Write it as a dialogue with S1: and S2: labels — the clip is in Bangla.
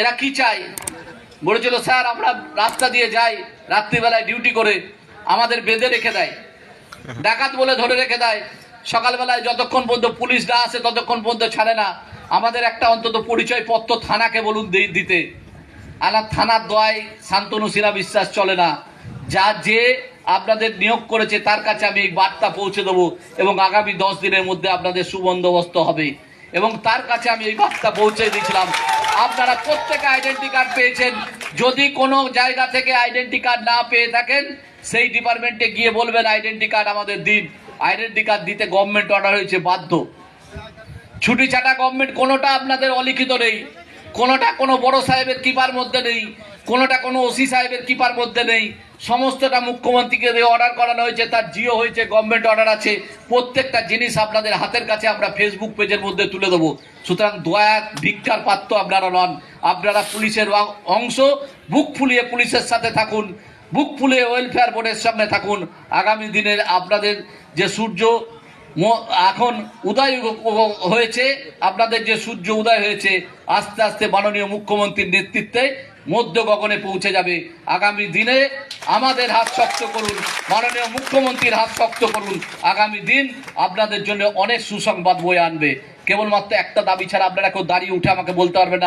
S1: এরা কি চায়? বলেছিল, স্যার, আমরা রাস্তা দিয়ে যাই, রাত্রিবেলায় ডিউটি করে আমাদের বেঁধে রেখে দেয়। ডাকাত বলে ধরে রেখে দেয়, সকালবেলায় যতক্ষণ পর্যন্ত পুলিশ না আসে, ততক্ষণ পর্যন্ত ছাড়ে না। আমাদের একটা অন্তত পরিচয়পত্র থানাকে বলুন দিতে। আনা থানার দোয়ায় শান্তনু সিনা বিশ্বাস চলে না। যা যে আপনাদের নিয়োগ করেছে, তার কাছে আমি এই বার্তা পৌঁছে দেবো এবং আগামী দশ দিনের মধ্যে আপনাদের সুবন্দোবস্ত হবে। এবং তার কাছে আমি এই বার্তা পৌঁছে দিয়েছিলাম। আপনারা প্রত্যেকে আইডেন্টি কার্ড পেয়েছেন। যদি কোনো জায়গা থেকে আইডেন্টি কার্ড না পেয়ে থাকেন, সেই ডিপার্টমেন্টে গিয়ে বলবেন আইডেন্টি কার্ড আমাদের দিন। আইডেন্টি কার্ড দিতে গভর্নমেন্ট অর্ডার হয়েছে, বাধ্য। ছুটি ছাটা গভর্নমেন্ট কোনোটা আপনাদের অলিখিত নেই। কোনোটা কোনো বড় সাহেবের কিপার মধ্যে নেই, কোনোটা কোনো ওসি সাহেবের কিপার মধ্যে নেই। সমস্তটা মুখ্যমন্ত্রীকে অর্ডার করানো হয়েছে, তার জিও হয়েছে গভর্নমেন্ট অর্ডার আছে। প্রত্যেকটা জিনিস আপনাদের হাতের কাছে আমরা ফেসবুক পেজের মধ্যে তুলে দেবো। সুতরাং দয়া, ভিক্ষার পাত্র আপনারা নন। আপনারা পুলিশের অংশ। বুক ফুলিয়ে পুলিশের সাথে থাকুন। বুক ফুলিয়ে ওয়েলফেয়ার বোর্ডের সামনে থাকুন। আগামী দিনের আপনাদের যে সূর্য এখন উদয় হয়েছে। আপনাদের যে সূর্য উদয় হয়েছে, আস্তে আস্তে মাননীয় মুখ্যমন্ত্রীর নেতৃত্বে মধ্য গগনে পৌঁছে যাবে। আগামী দিনে আমাদের হাত শক্ত করুন, মাননীয় মুখ্যমন্ত্রীর হাত শক্ত করুন। আগামী দিন আপনাদের জন্য অনেক সুসংবাদ বয়ে আনবে। কেবলমাত্র একটা দাবি ছাড়া আপনারা কেউ দাঁড়িয়ে উঠে আমাকে বলতে পারবেন না।